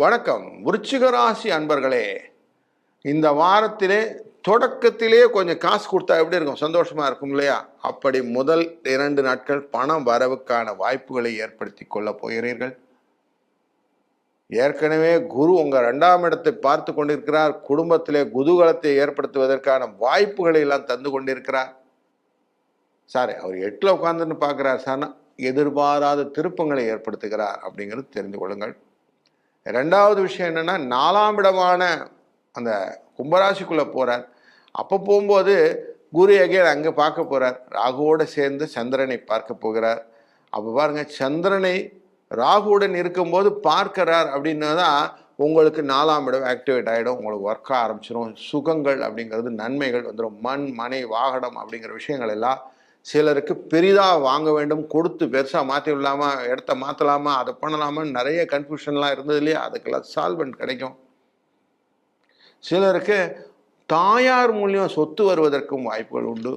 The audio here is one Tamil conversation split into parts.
வணக்கம். விருச்சிக ராசி அன்பர்களே இந்த வாரத்திலே தொடக்கத்திலே கொஞ்சம் காசு கொடுத்தா எப்படி இருக்கும்? சந்தோஷமா இருக்கும் இல்லையா? அப்படி முதல் இரண்டு நாட்கள் பணம் வரவுக்கான வாய்ப்புகளை ஏற்படுத்தி கொள்ள போகிறீர்கள். ஏற்கனவே குரு உங்கள் ரெண்டாம் இடத்தை பார்த்து கொண்டிருக்கிறார். குடும்பத்திலே குதூகலத்தை ஏற்படுத்துவதற்கான வாய்ப்புகளை எல்லாம் தந்து கொண்டிருக்கிறார். சாரி அவர் எட்டில் உட்காந்துன்னு பார்க்குறார். சார்னா எதிர்பாராத திருப்பங்களை ஏற்படுத்துகிறார் அப்படிங்கிறது தெரிந்து கொள்ளுங்கள். ரெண்டாவது விஷயம் என்னென்னா நாலாம் இடமான அந்த கும்பராசிக்குள்ளே போகிறார் அப்போ போகும்போது குரு எகேன் அங்கே பார்க்க போகிறார் ராகுவோடு சேர்ந்து சந்திரனை பார்க்க போகிறார். அப்போ பாருங்க சந்திரனை ராகுவுடன் இருக்கும்போது பார்க்கிறார் அப்படின்னா தான் உங்களுக்கு நாலாம் இடம் ஆக்டிவேட் ஆகிடும் உங்களுக்கு ஒர்க் ஆரம்பிச்சிடும் சுகங்கள் அப்படிங்கிறது நன்மைகள் வந்துடும் மண் மனை வாகனம் அப்படிங்கிற விஷயங்கள் எல்லாம் சிலருக்கு பெரிதாக வாங்க வேண்டும் கொடுத்து பெருசாக மாற்றி விடலாமா இடத்த மாற்றலாமா அதை பண்ணலாமான்னு நிறைய கன்ஃபியூஷன்லாம் இருந்தது இல்லையா? அதுக்கெல்லாம் சால்வெண்ட் கிடைக்கும். சிலருக்கு தாயார் மூலியம் சொத்து வருவதற்கும் வாய்ப்புகள் உண்டு.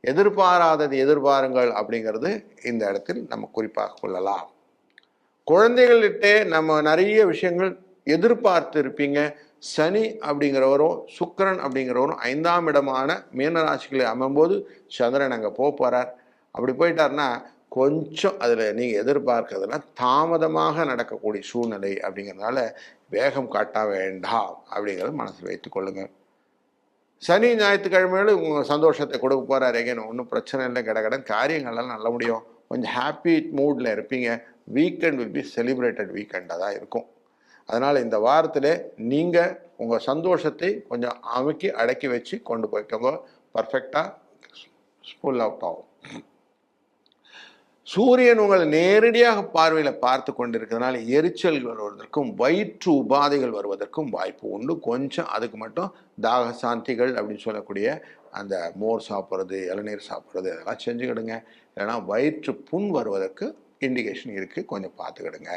எதிர்பாராதது எதிர்பாருங்கள் அப்படிங்கிறது இந்த இடத்தில் நம்ம குறிப்பாக கொள்ளலாம். குழந்தைகள்கிட்டே நம்ம நிறைய விஷயங்கள் எதிர்பார்த்து இருப்பீங்க சனி அப்படிங்கிறவரும் சுக்கரன் அப்படிங்கிறவரும் ஐந்தாம் இடமான மீனராசிகளை அமையும்போது சந்திரன் அங்கே போக போகிறார் அப்படி போயிட்டாருன்னா கொஞ்சம் அதில் நீங்கள் எதிர்பார்க்கறதுலாம் தாமதமாக நடக்கக்கூடிய சூழ்நிலை அப்படிங்கிறதுனால வேகம் காட்ட வேண்டாம் அப்படிங்கிறத மனசில் வைத்துக்கொள்ளுங்கள் சனி ஞாயிற்றுக்கிழமையில உங்கள் சந்தோஷத்தை கொடுக்க போகிறார் எங்கன்னு ஒன்றும் பிரச்சனை இல்லை கிடக்கடன் காரியங்கள்லாம் நல்ல முடியும். கொஞ்சம் ஹாப்பி மூடில் இருப்பீங்க. வீக்கெண்ட் வில் பி செலிப்ரேட்டட் வீக்கெண்டாக தான் இருக்கும். அதனால் இந்த வாரத்தில் நீங்கள் உங்கள் சந்தோஷத்தை கொஞ்சம் அமுக்கி அடக்கி வச்சு கொண்டு போய்க்கோங்க. பர்ஃபெக்டாக ஃபுல் அவுட் ஆகும். சூரியன் உங்களை நேரடியாக பார்வையில் பார்த்து கொண்டிருக்கிறதுனால எரிச்சல்கள் வருவதற்கும் வயிற்று உபாதைகள் வருவதற்கும் வாய்ப்பு உண்டு. கொஞ்சம் அதுக்கு மட்டும் தாக சாந்திகள் அப்படின்னு சொல்லக்கூடிய அந்த மோர் சாப்பிட்றது இளநீர் சாப்பிட்றது இதெல்லாம் செஞ்சுக்கிடுங்க. இல்லைன்னா வயிற்று புண் வருவதற்கு இண்டிகேஷன் இருக்குது கொஞ்சம் பார்த்துக்கிடுங்க.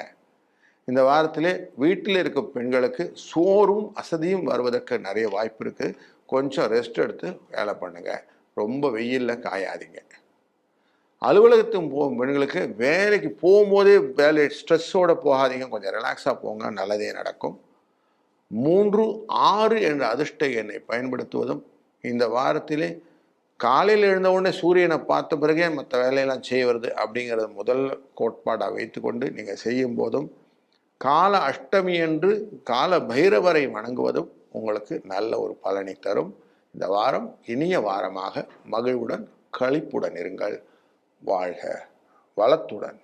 இந்த வாரத்திலே வீட்டில் இருக்க பெண்களுக்கு சோறும் அசதியும் வருவதற்கு நிறைய வாய்ப்பு இருக்குது கொஞ்சம் ரெஸ்ட் எடுத்து வேலை பண்ணுங்கள் ரொம்ப வெயிலில் காயாதீங்க. அலுவலகத்துக்கு போகும் பெண்களுக்கு வேலைக்கு போகும்போதே வேலை ஸ்ட்ரெஸ்ஸோடு போகாதீங்க. கொஞ்சம் ரிலாக்ஸாக போங்க. நல்லதே நடக்கும். மூன்று ஆறு என்ற அதிர்ஷ்ட எண்ணை பயன்படுத்துவதும் இந்த வாரத்திலே காலையில் எழுந்த உடனே சூரியனை பார்த்த பிறகே மற்ற வேலையெல்லாம் செய்வது அப்படிங்கிறத முதல் கோட்பாடாக வைத்துக்கொண்டு நீங்கள் செய்யும் போதும் கால அஷ்டமி என்று கால பைரவரை வணங்குவதும் உங்களுக்கு நல்ல ஒரு பலனை தரும். இந்த வாரம் இனிய வாரமாக மகிழ்வுடன் களிப்புடன் இருங்கள். வாழ்க வளத்துடன்.